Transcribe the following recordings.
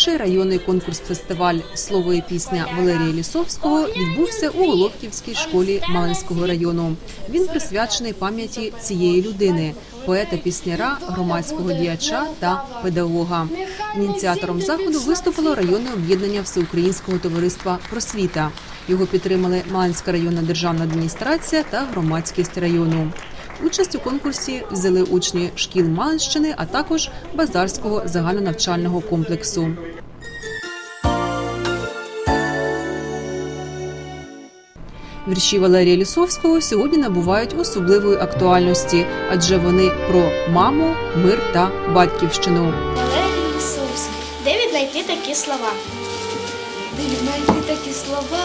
Перший районний конкурс-фестиваль Слово і пісня Валерія Лісовського відбувся у Головківській школі Малинського району. Він присвячений пам'яті цієї людини, поета, пісняра, громадського діяча та педагога. Ініціатором заходу виступило районне об'єднання Всеукраїнського товариства Просвіта. Його підтримали Малинська районна державна адміністрація та громадськість району. Участь у конкурсі взяли учні шкіл Малинщини, а також Базарського загальнонавчального комплексу. Вірші Валерія Лісовського сьогодні набувають особливої актуальності, адже вони про маму, мир та батьківщину. Валерій Лісовський. Де віднайти такі слова? Де віднайти такі слова,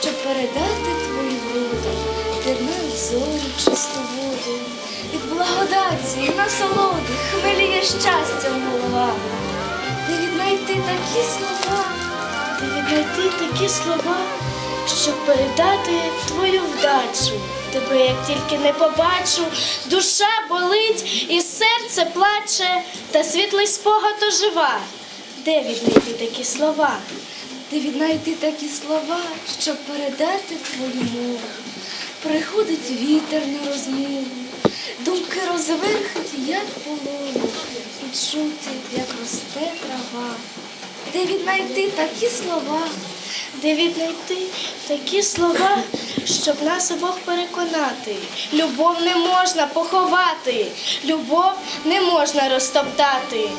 щоб передати зорі чисту воду, від благодаті і насолоди хвилює щастям голова. Де віднайти такі слова, Де віднайти такі слова, щоб передати твою вдачу. Тебе як тільки не побачу, душа болить і серце плаче, та світлий спогад ожива. Де віднайти такі слова? де віднайти такі слова, щоб передати твою мову. Приходить вітер розмову, думки розверхать, як полову, і чути, як росте трава. Де віднайти такі слова, Де віднайти такі слова, щоб нас обох переконати. Любов не можна поховати, любов не можна розтоптати.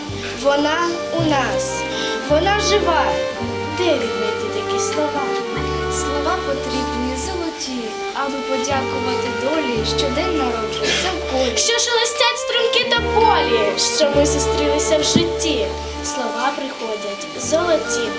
Вона у нас, вона жива. Де віднайти такі слова? слова потрібні, аби подякувати долі, що день народжується в полі. Що шелестять струнки та полі, що ми зустрілися в житті. Слова приходять золоті.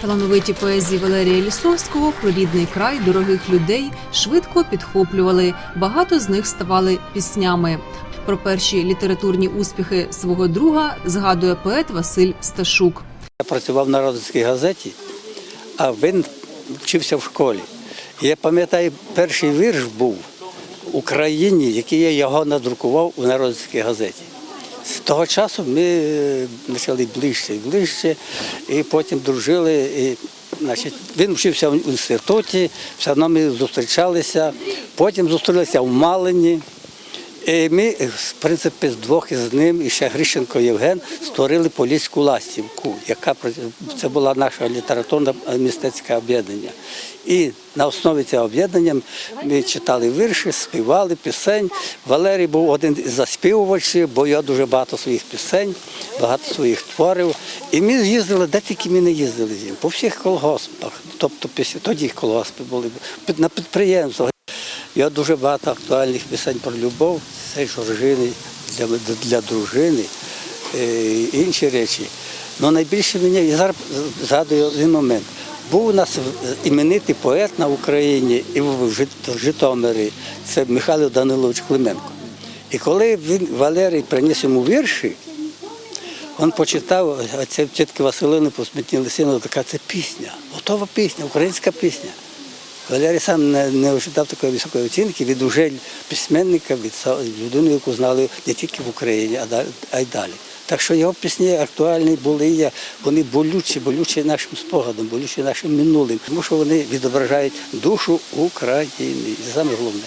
Талановиті поезії Валерія Лісовського про рідний край дорогих людей швидко підхоплювали. Багато з них ставали піснями. Про перші літературні успіхи свого друга згадує поет Василь Сташук. Я працював в народській газеті, а він вчився в школі. Я пам'ятаю, перший вірш був в Україні, який я його надрукував у народській газеті. З того часу ми е, почали ближче і ближче, і потім дружили. І, значить, він вчився в інституті, все одно ми зустрічалися, потім зустрілися в Малині. І ми, в принципі, з двох із ним, і ще Грищенко Євген, створили Поліську ластівку, яка це була наша літературна мистецьке об'єднання. І на основі цього об'єднання ми читали вірші, співали пісень. Валерій був один із заспівувачів, бо я дуже багато своїх пісень, багато своїх творів. І ми їздили, де тільки ми не їздили з ним, по всіх колгоспах. Тобто тоді колгоспи були на підприємствах. Я дуже багато актуальних пісень про любов, це Жоржини для, для дружини, е, інші речі. Ну найбільше мені, я зараз згадую один момент. Був у нас іменитий поет на Україні і в Житомирі, це Михайло Данилович Клименко. І коли він Валерій приніс йому вірші, він почитав, а це тітки Василини посмітні лисину, така це пісня, готова пісня, українська пісня. Валерій сам не, не ожидав такої високої оцінки від уже письменника, від людини, яку знали не тільки в Україні, а, далі- а й далі. Так що його пісні актуальні були, я, вони болючі, болючі нашим спогадом, болючі нашим минулим, тому що вони відображають душу України. Це саме головне.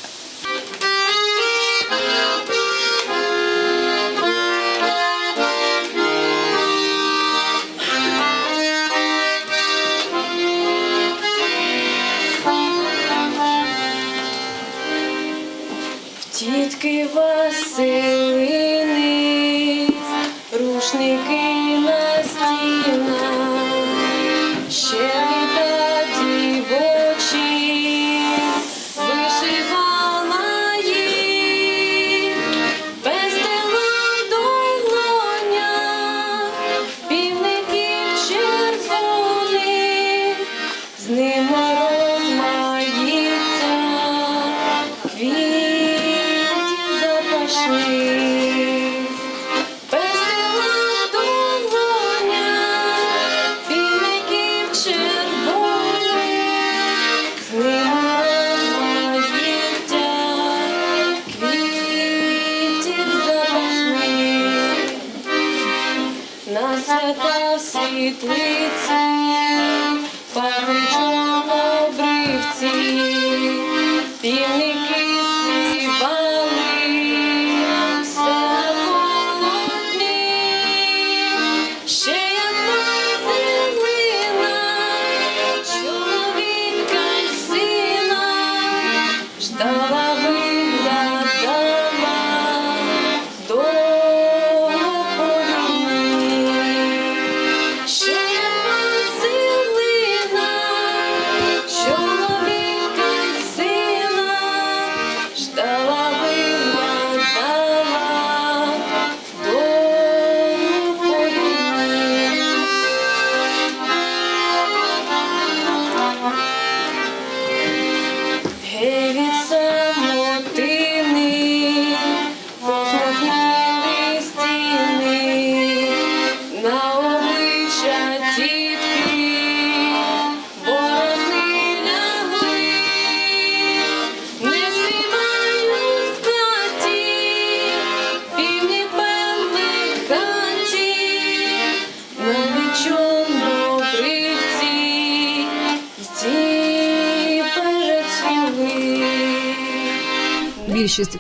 Тітки Василини, та світлиці, пам'ять.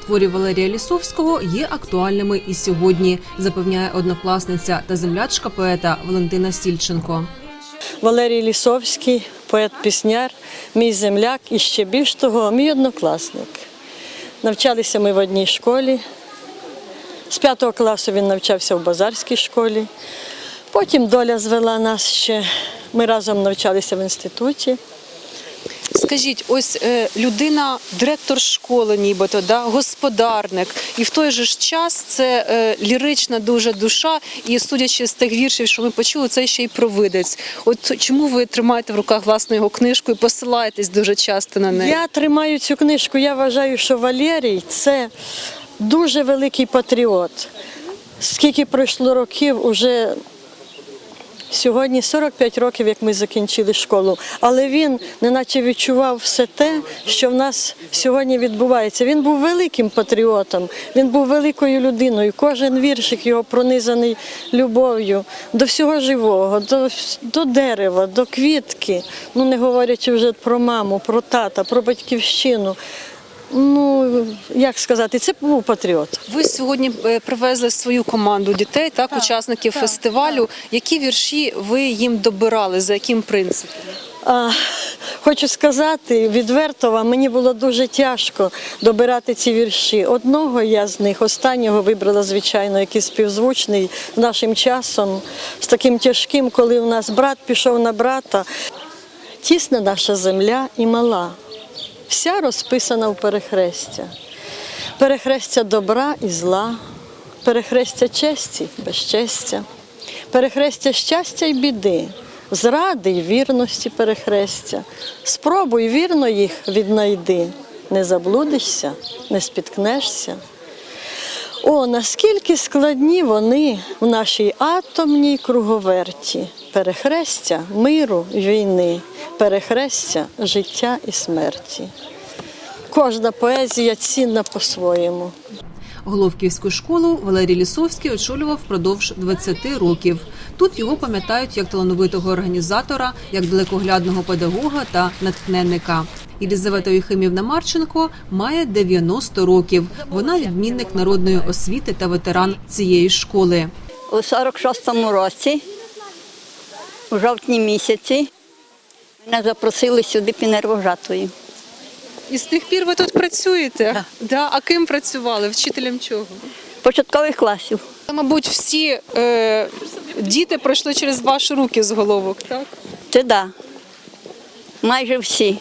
Творів Валерія Лісовського є актуальними і сьогодні, запевняє однокласниця та землячка поета Валентина Сільченко. Валерій Лісовський, поет-пісняр, мій земляк і ще більш того, мій однокласник. Навчалися ми в одній школі. З п'ятого класу він навчався в базарській школі. Потім доля звела нас ще. Ми разом навчалися в інституті. Скажіть, ось е, людина, директор школи, нібито, да, господарник, і в той же ж час це е, лірична дуже душа, і судячи з тих віршів, що ми почули, це ще й провидець. От чому ви тримаєте в руках власну його книжку і посилаєтесь дуже часто на неї? Я тримаю цю книжку. Я вважаю, що Валерій це дуже великий патріот. Скільки пройшло років, уже сьогодні 45 років, як ми закінчили школу. Але він неначе відчував все те, що в нас сьогодні відбувається. Він був великим патріотом, він був великою людиною. Кожен віршик його пронизаний любов'ю до всього живого, до, до дерева, до квітки. Ну не говорячи вже про маму, про тата, про батьківщину. Ну, як сказати, це був патріот. Ви сьогодні е, привезли свою команду дітей, так, учасників фестивалю. Які вірші ви їм добирали? За яким принципом? А, хочу сказати, відверто вам, мені було дуже тяжко добирати ці вірші. Одного я з них, останнього вибрала, звичайно, який співзвучний з нашим часом, з таким тяжким, коли у нас брат пішов на брата. Тісна наша земля і мала, вся розписана в перехрестя. Перехрестя добра і зла, перехрестя честі, безчестя, перехрестя щастя й біди, зради й вірності перехрестя. Спробуй вірно їх віднайди, не заблудишся, не спіткнешся. О, наскільки складні вони в нашій атомній круговерті, перехрестя миру війни, перехрестя життя і смерті. Кожна поезія цінна по-своєму. Головківську школу Валерій Лісовський очолював впродовж 20 років. Тут його пам'ятають як талановитого організатора, як далекоглядного педагога та натхненника. Єлізавета Юхимівна Марченко має 90 років. Вона відмінник народної освіти та ветеран цієї школи. У 46-му році, у жовтні місяці, мене запросили сюди пінервожатою. І з тих пір ви тут працюєте? Да. А ким працювали? Вчителем чого? Початкових класів. Мабуть, всі е, діти пройшли через ваші руки з головок, так? Це да. Майже всі.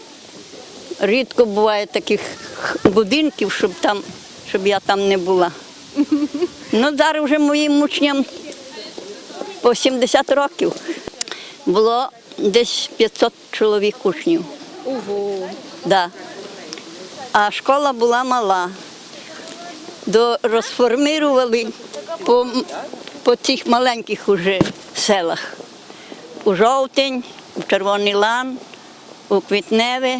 Рідко буває таких будинків, щоб там, щоб я там не була. Ну, зараз вже моїм учням по 70 років. Було десь 500 чоловік учнів. Ого. Да. А школа була мала. До, розформирували по, по цих маленьких уже селах. У жовтень, у Червоний Лан, у Квітневе.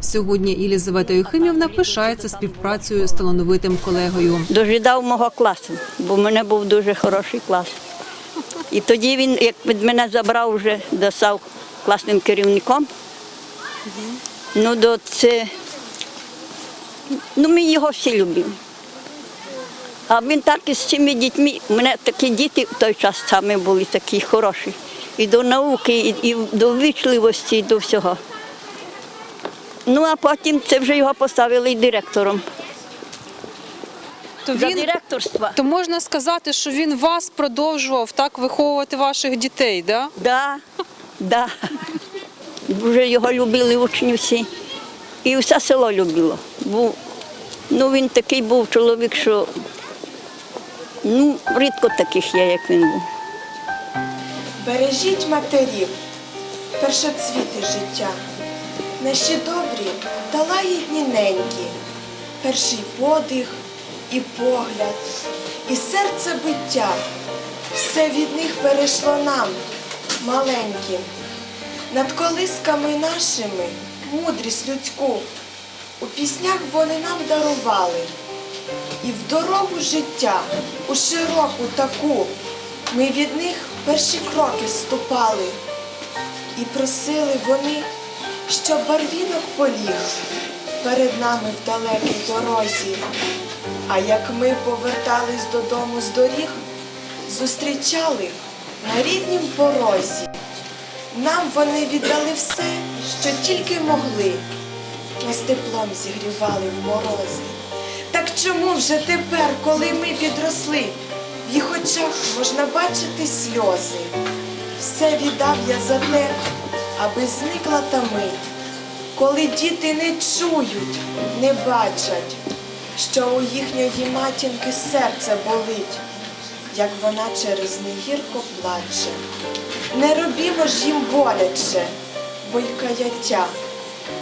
Сьогодні Єлізавета Юхимівна пишається співпрацею з талановитим колегою. Дожидав мого класу, бо в мене був дуже хороший клас. І тоді він, як від мене забрав, вже достав класним керівником. Ну, до це, ну, ми його всі любимо. А він так із цими дітьми, у мене такі діти в той час саме були такі хороші. І до науки, і, і до ввічливості, і до всього. Ну, а потім це вже його поставили директором. То За він директорства. то можна сказати, що він вас продовжував так виховувати ваших дітей, да? Да, да. Дуже його любили учні всі. І все село любило. Був, ну, він такий був чоловік, що ну, рідко таких є, як він був. Бережіть матерів, першоцвіти життя, наші добрі та лагідні ненькі, перший подих і погляд, і серце биття, все від них перейшло нам, маленьким. Над колисками нашими мудрість людську у піснях вони нам дарували. І в дорогу життя, у широку таку, ми від них перші кроки ступали. І просили вони, щоб барвінок поліг перед нами в далекій дорозі. А як ми повертались додому з доріг, зустрічали на ріднім порозі. Нам вони віддали все, що тільки могли, нас теплом зігрівали в морозі. Так чому вже тепер, коли ми підросли, в їх очах можна бачити сльози? Все віддав я за те, аби зникла та мить, коли діти не чують, не бачать, що у їхньої матінки серце болить, як вона через них гірко плаче. Не робімо ж їм боляче, бо й каяття,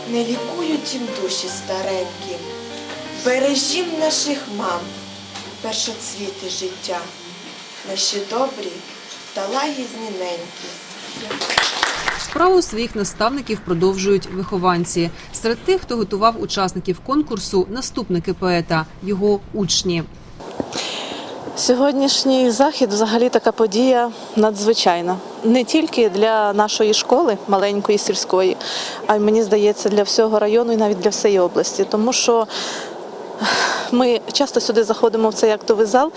не лікують їм душі старенькі. Бережім наших мам, першоцвіти життя, наші добрі та лагідні неньки. Справу своїх наставників продовжують вихованці. Серед тих, хто готував учасників конкурсу, наступники поета, його учні. Сьогоднішній захід взагалі така подія надзвичайна. Не тільки для нашої школи, маленької сільської, а й мені здається, для всього району і навіть для всієї області. Тому що ми часто сюди заходимо в цей актовий зал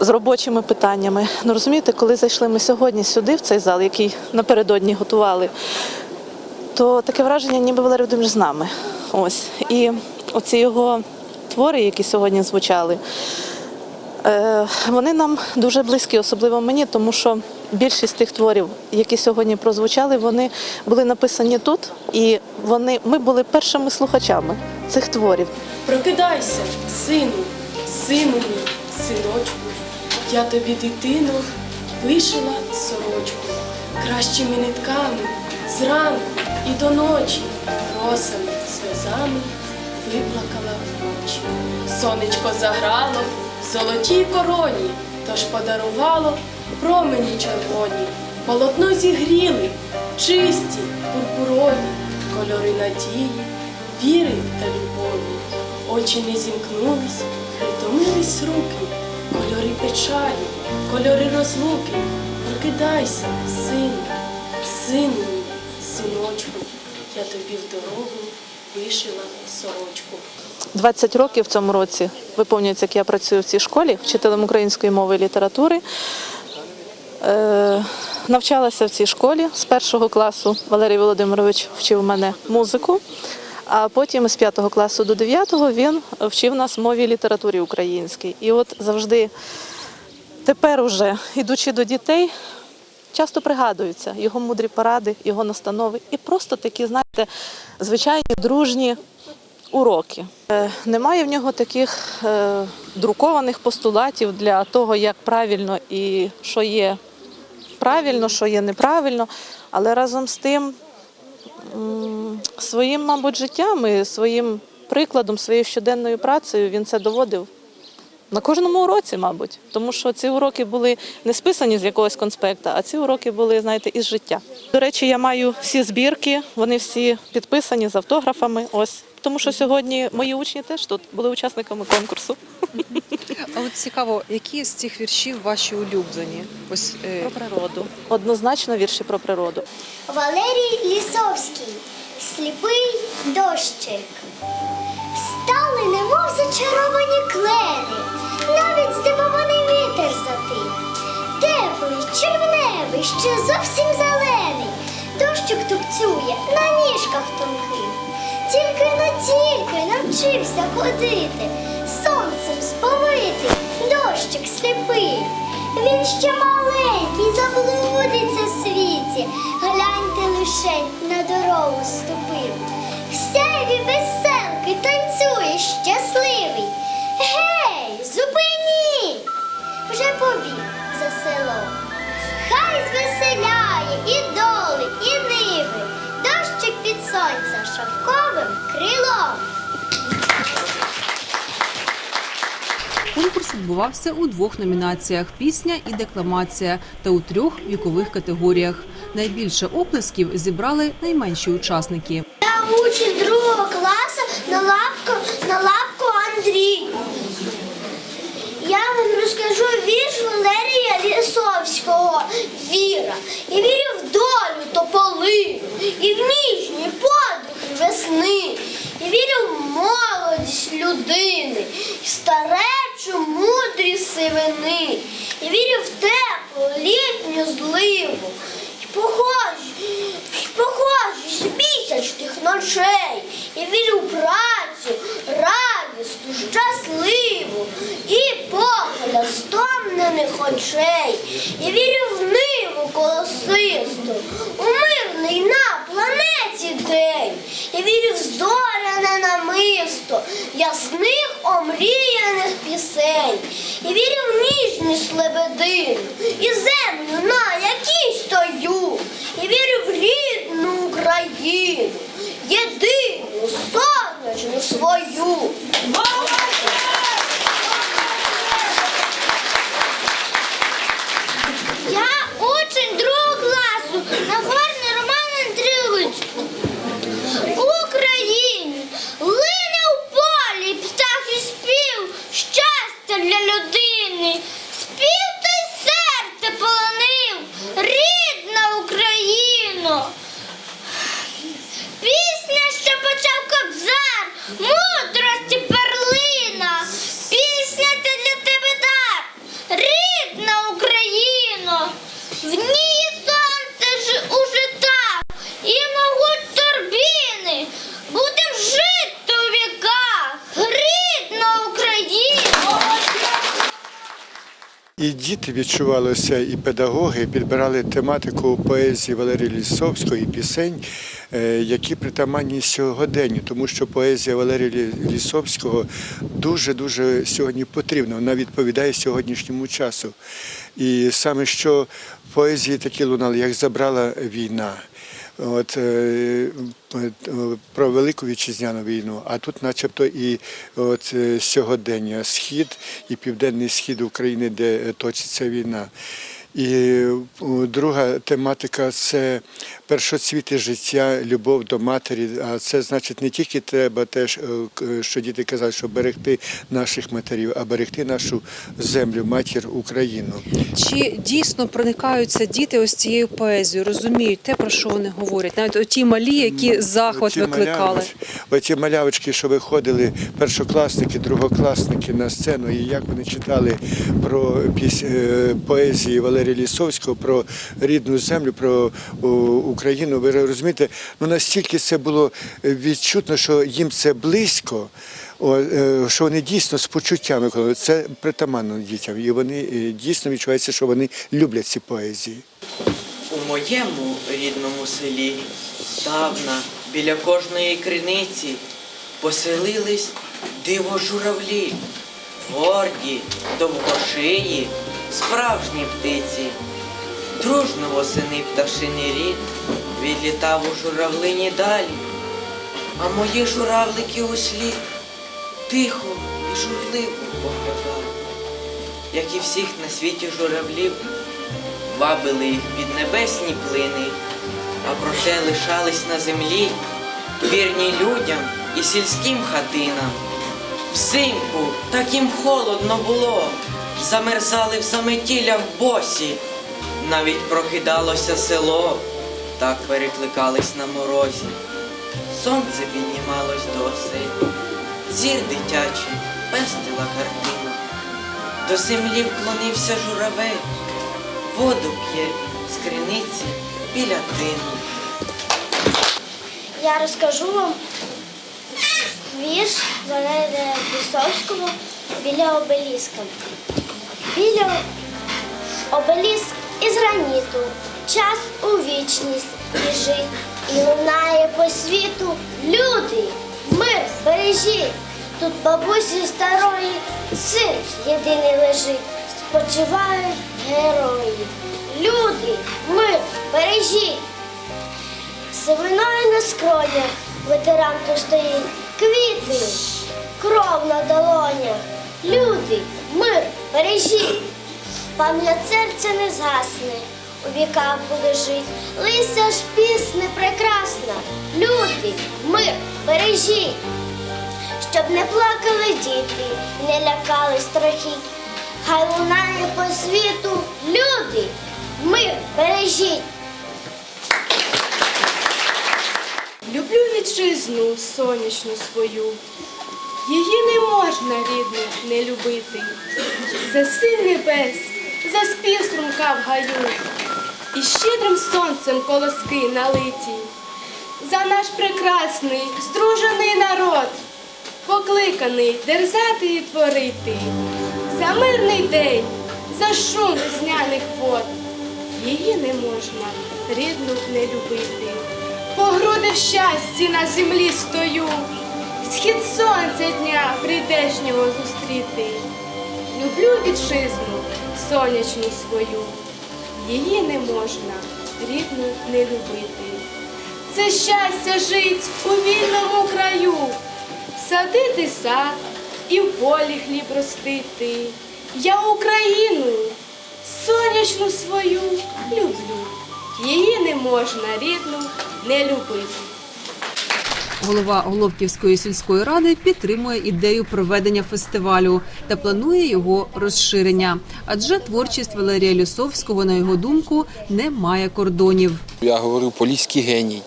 з робочими питаннями. Ну розумієте, коли зайшли ми сьогодні сюди, в цей зал, який напередодні готували, то таке враження, ніби Валерій Володимирович з нами. Ось. І оці його твори, які сьогодні звучали. Е, Вони нам дуже близькі, особливо мені, тому що більшість тих творів, які сьогодні прозвучали, вони були написані тут, і вони, ми були першими слухачами цих творів. Прокидайся, сину, сину мій, синочку, я тобі дитину вишила сорочку кращими нитками зранку і до ночі, росами, сльозами виплакала очі. Сонечко заграло в золотій короні, тож подарувало промені червоні, полотно зігріли, чисті, пурпурові, кольори надії, віри та любові. Очі не зімкнулись, притомились руки, кольори печалі, кольори розлуки. Прокидайся, сину, сину мій, синочку, я тобі в дорогу вишила сорочку. 20 років в цьому році виповнюється, як я працюю в цій школі, вчителем української мови і літератури. Е, навчалася в цій школі з першого класу. Валерій Володимирович вчив мене музику, а потім з 5 класу до 9 він вчив нас мові літературі українській. І от завжди тепер, уже, ідучи до дітей, часто пригадуються його мудрі поради, його настанови і просто такі, знаєте, звичайні дружні уроки. Е, Немає в нього таких е, друкованих постулатів для того, як правильно і що є правильно, що є неправильно. Але разом з тим своїм, мабуть, життям і своїм прикладом, своєю щоденною працею він це доводив На кожному уроці, мабуть, тому що ці уроки були не списані з якогось конспекта, а ці уроки були, знаєте, із життя. До речі, я маю всі збірки, вони всі підписані з автографами. Ось тому, що сьогодні мої учні теж тут були учасниками конкурсу. А от цікаво, які з цих віршів ваші улюблені? Ось е, Про природу. Однозначно вірші про природу. Валерій Лісовський, сліпий дощик. Стали, немов зачаровані клени, навіть здивований вітер затих. Теплий, червневий, ще зовсім зелений. Дощик тупцює на ніжках тонких. Навчився ходити, сонцем сповитий, дощик сліпий. Він ще маленький, заблудиться в світі. Гляньте лише на дорогу ступив. В сяйві веселки танцює щасливий. Гей, зупиніть! Вже побіг за село. Хай звеселяє і доли, і ниви, дощик під сонця шовковим крилом. Конкурс відбувався у двох номінаціях: пісня і декламація, та у трьох вікових категоріях. Найбільше оплесків зібрали найменші учасники. Я учень другого класу на лапку, на лапку Андрій. Я вам розкажу вірш Валерія Лісовського Віра. Я вірю в долю тополину і в ніжні подихи весни. Я вірю в молодість людини, старечу мудрі сивини. Я вірю в теплу літню зливу. І похожість місячних ночей. Я вірю в працю, радісну, щасливу і погляд стомлених очей. Я вірю в ниву колосисту, у мирний на планеті день. Я вірю в зоряне намисто, ясних омріяних пісень. Я вірю в ніжність лебедину і землю, на якій стою. Я вірю в рідну Україну, єдину, сонячну свою. Я учень другого класу, Нагорний Роман Андрійович. В Україні лине у полі птахи спів, щастя для людини. Спів той серце полонив, рідна Україно. Пісня, що почав кобзар, мудрості перлина. Пісня це для тебе дар, рідна Україно. В ній сонце ж у житах і могуть турбіни. Будем жити у віках, рідна Україна. І відчувалося, і педагоги підбирали тематику поезії Валерії Лісовської, пісень, е, які притаманні сьогоденню, тому що поезія Валерія Лі- Лісовського дуже-дуже сьогодні потрібна, вона відповідає сьогоднішньому часу. І саме що поезії такі лунали, як забрала війна. От, е, е, про Велику Вітчизняну війну, а тут начебто і от, е, сьогодення, схід і південний схід України, де точиться війна. І друга тематика це першоцвіти життя, любов до матері. А це значить не тільки треба теж, е, к- що діти казали, що берегти наших матерів, а берегти нашу землю, матір Україну. чи дійсно проникаються діти ось цією поезією, розуміють те, про що вони говорять, навіть ті малі, які захват Оті викликали. Оті малявочки, що виходили, першокласники, другокласники на сцену, і як вони читали про е, поезії Валерія Лісовського, про рідну землю, про о, Україну. Ви розумієте, ну настільки це було е, відчутно, що їм це близько. Е, що вони дійсно з почуттями виконували. це притаманно дітям, і вони е, дійсно відчувається, що вони люблять ці поезії. У моєму рідному селі давна біля кожної криниці поселились диво журавлі, горді, довгошиї, справжні птиці. Дружно восени пташиний рід відлітав у журавлині далі, а мої журавлики услід тихо і журливо поглядали. як і всіх на світі журавлів, вабили їх піднебесні плини, а проте лишались на землі, вірні людям і сільським хатинам. Взимку так їм холодно було, замерзали в заметілях босі, навіть прокидалося село, так перекликались на морозі. Сонце піднімалось до оселі, зір дитячий пестила картину. До землі вклонився журавель, воду п'є з криниці біля тину. Я розкажу вам вірш Валерія Лісовського біля обеліска. Біля обеліск із граніту, час у вічність біжить і лунає по світу. Люди, мир бережіть. Тут бабусі старої син єдиний лежить, спочивають герої. Люди, мир бережіть. Сивиною на скронях ветеран тут стоїть, квіти, кров на долонях. Люди, мир, бережіть, пам'ять серця не згасне, у віках буде жить, лися ж пісне прекрасна. Люди, мир, бережіть, щоб не плакали діти, не лякали страхи. Хай лунає по світу, люди, мир, бережіть. Люблю вітчизну сонячну свою. Її не можна, рідну, не любити. За син небес, за струмка в гаю, і щедрим сонцем колоски налиті. За наш прекрасний, здружений народ, покликаний дерзати і творити. За мирний день, за шум весняних вод. Її не можна, рідну не любити. По груди в щасті на землі стою, схід сонця дня прийдешнього зустріти. Люблю вітчизну, сонячну свою, її не можна, рідну не любити. Це щастя жить у вільному краю, садити сад і в полі хліб ростити. Я Україну, сонячну свою люблю. Її не можна рідну не любити. Голова Головківської сільської ради підтримує ідею проведення фестивалю та планує його розширення. Адже творчість Валерія Лісовського, на його думку, не має кордонів. Я говорив поліський геній,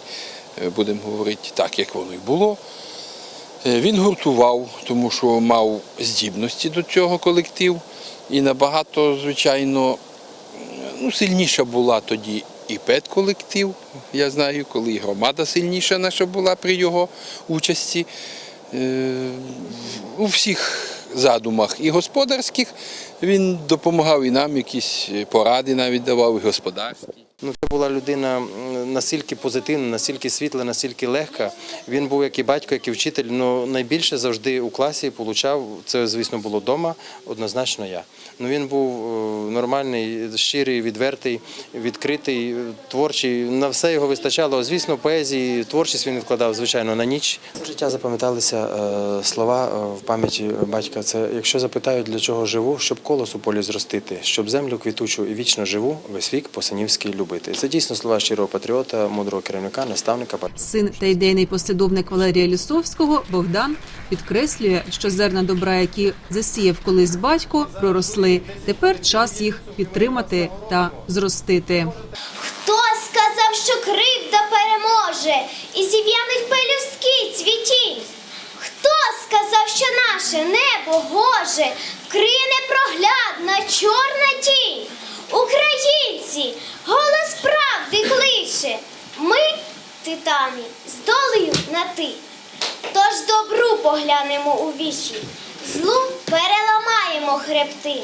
е, будемо говорити так, як воно і було. Е, Він гуртував, тому що мав здібності до цього колектив. І набагато, звичайно, ну, сильніша була тоді і педколектив, я знаю, коли і громада сильніша наша була при його участі. Е, У всіх задумах і господарських він допомагав і нам, якісь поради навіть давав, і господарські. Ну, це була людина настільки позитивна, настільки світла, настільки легка. Він був як і батько, як і вчитель. Ну найбільше завжди у класі получав. Це, звісно, було вдома, однозначно я. Ну він був е, нормальний, щирий, відвертий, відкритий, е, творчий. На все його вистачало. Звісно, поезії, творчість він вкладав, звичайно, на ніч. Життя запам'яталися е, слова в пам'яті батька. Це якщо запитають, для чого живу, щоб колос у полі зростити, щоб землю квітучу і вічно живу, весь вік по-синівськи любити. Це дійсно слова щирого патріота, мудрого керівника, наставника. Син та ідейний послідовник Валерія Лісовського Богдан підкреслює, що зерна добра, які засіяв колись батько, проросли. Тепер час їх підтримати та зростити. Хто сказав, що кривда переможе і зів'януть пелюстки цвітінь? Хто сказав, що наше небо гоже, вкриє непроглядна чорна тінь? Українці, титані, з долею на ти. Тож добру поглянемо у вічі, злу переламаємо хребти.